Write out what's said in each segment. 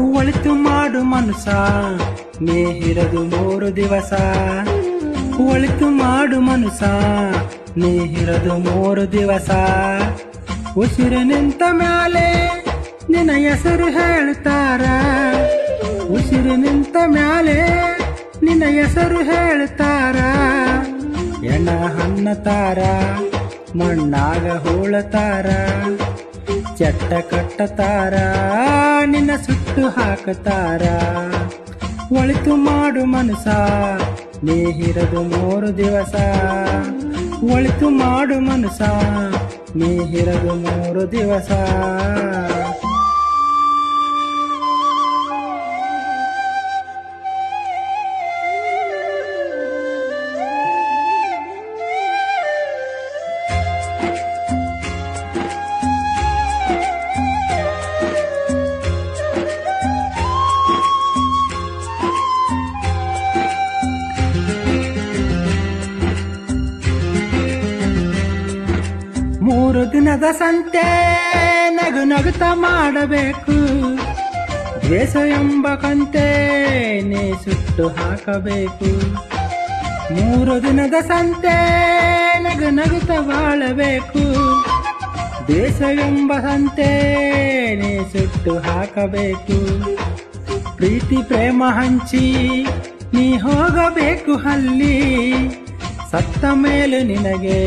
ಒಳಿತು ಮಾಡು ಮನುಸ ನೀ ಹಿರದು ಮೂರು ದಿವಸ. ಒಳಿತು ಮಾಡು ಮನುಸ ನೀ ಹಿರದು ಮೂರು ದಿವಸ. ಉಸಿರು ನಿಂತ ಮ್ಯಾಲೆ ನಿನ್ನ ಹೆಸರು ಹೇಳ್ತಾರ. ಉಸಿರು ನಿಂತ ಮ್ಯಾಲೆ ನಿನ್ನ ಹೆಸರು ಹೇಳ್ತಾರ. ಎಣ ತಾರ, ಮಣ್ಣಾಗ ಹೂಳತಾರ. ಚಟ್ಟ ಕಟ್ಟತಾರ? ನಿನ್ನ ಸುಟ್ಟು ಹಾಕತಾರ? ಒಳಿತು ಮಾಡು ಮನಸ ನೀ ಹಿರದು ಮೂರು ದಿವಸ. ಒಳಿತು ಮಾಡು ಮನಸ ನೀ ಹಿರದು ಮೂರು ದಿವಸ. ದಿನದ ಸಂತೆ ನಗು ನಗುತ ಮಾಡಬೇಕು. ದ್ವೇಷ ಎಂಬ ಕಂತೆ ನೀ ಸುಟ್ಟು ಹಾಕಬೇಕು. ಮೂರು ದಿನದ ಸಂತೆ ನಗು ನಗುತ ಬಾಳಬೇಕು. ದ್ವೇಷ ಎಂಬ ಸಂತೆ ನೀ ಸುಟ್ಟು ಹಾಕಬೇಕು. ಪ್ರೀತಿ ಪ್ರೇಮ ಹಂಚಿ ನೀ ಹೋಗಬೇಕು ಅಲ್ಲಿ. ಸತ್ತ ಮೇಲೆ ನಿನಗೆ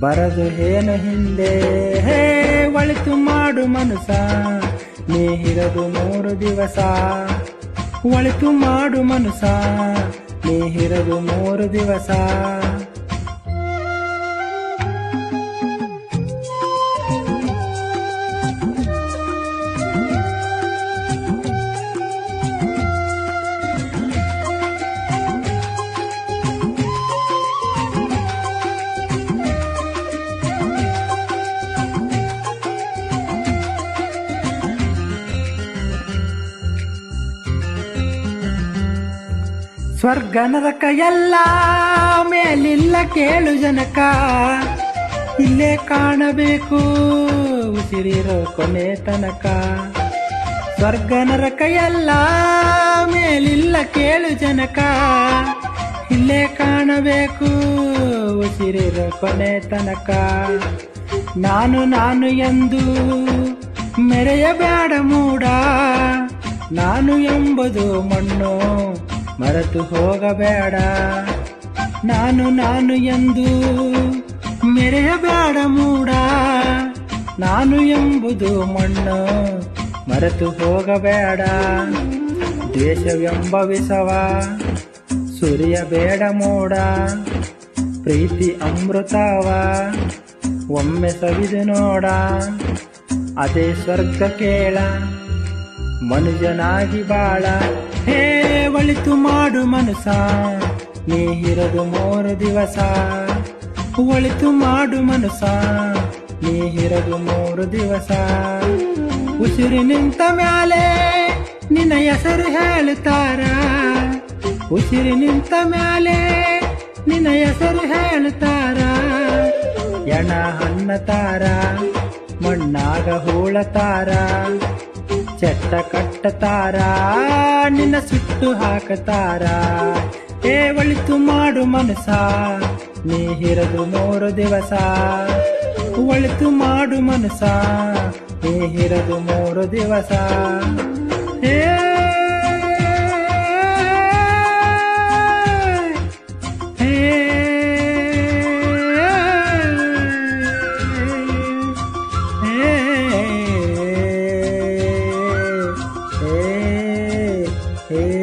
ಬರದು ಏನು ಹಿಂದೆ, ಹೇ, ಒಳಿತು ಮಾಡು ಮನಸ ನೀ ಹಿರದು ಮೂರು ದಿವಸ. ಒಳಿತು ಮಾಡು ಮನಸ ನೀ ಹಿರದು ಮೂರು ದಿವಸ. ಸ್ವರ್ಗ ನರಕ ಎಲ್ಲ ಮೇಲಿಲ್ಲ ಕೇಳು ಜನಕ. ಇಲ್ಲೇ ಕಾಣಬೇಕು ಉಸಿರಿರೋ ಕೊನೆ ತನಕ. ಸ್ವರ್ಗ ನರಕ ಎಲ್ಲ ಮೇಲಿಲ್ಲ ಕೇಳು ಜನಕ. ಇಲ್ಲೇ ಕಾಣಬೇಕು ಉಸಿರಿರೋ ಕೊನೆ ತನಕ. ನಾನು ನಾನು ಎಂದು ಮೆರೆಯಬೇಡ ಮೂಡ. ನಾನು ಎಂಬುದು ಮಣ್ಣು ಮರೆತು ಹೋಗಬೇಡ. ನಾನು ನಾನು ಎಂದು ಮೆರೆಯಬೇಡ ಮೂಡ. ನಾನು ಎಂಬುದು ಮಣ್ಣು, ಮರೆತು ಹೋಗಬೇಡ. ದ್ವೇಷವೆಂಬ ವಿಷವ, ಸುರಿಯಬೇಡ ಮೂಡ. ಪ್ರೀತಿ ಅಮೃತವ, ಒಮ್ಮೆ ಸವಿದು ನೋಡ. ಅದೇ ಸ್ವರ್ಗ ಕೇಳ. ಮನುಜನಾಗಿ ಬಾಳ. ಹೇ, ಒಳಿತು ಮಾಡು ಮನಸ ನೀ ಹಿರದು ಮೂರು ದಿವಸ. ಒಳಿತು ಮಾಡು ಮನಸ ನೀ ಹಿರದು ಮೂರು ದಿವಸ. ಉಸಿರು ನಿಂತ ಮ್ಯಾಲೆ ನಿನ್ನ ಹೆಸರು ಹೇಳುತ್ತಾರ. ಉಸಿರು ನಿಂತ ಮ್ಯಾಲೆ ನಿನ್ನ ಹೆಸರು ಹೇಳ್ತಾರ ಎಣ ತಾರ, ಮಣ್ಣಾಗ ಹೂಳತಾರ ಚಟ್ಟ ಕಟ್ಟತಾರ ನಿನ್ನ ಸುಟ್ಟು ಹಾಕತಾರ ಏ, ಒಳಿತು ಮಾಡು ಮನಸ ನೀ ಹಿರದು ಮೂರು ದಿವಸ. ಒಳಿತು ಮಾಡು ಮನಸ ನೀ ಹಿರದು ಮೂರು ದಿವಸ. ಏ ಏ ಏ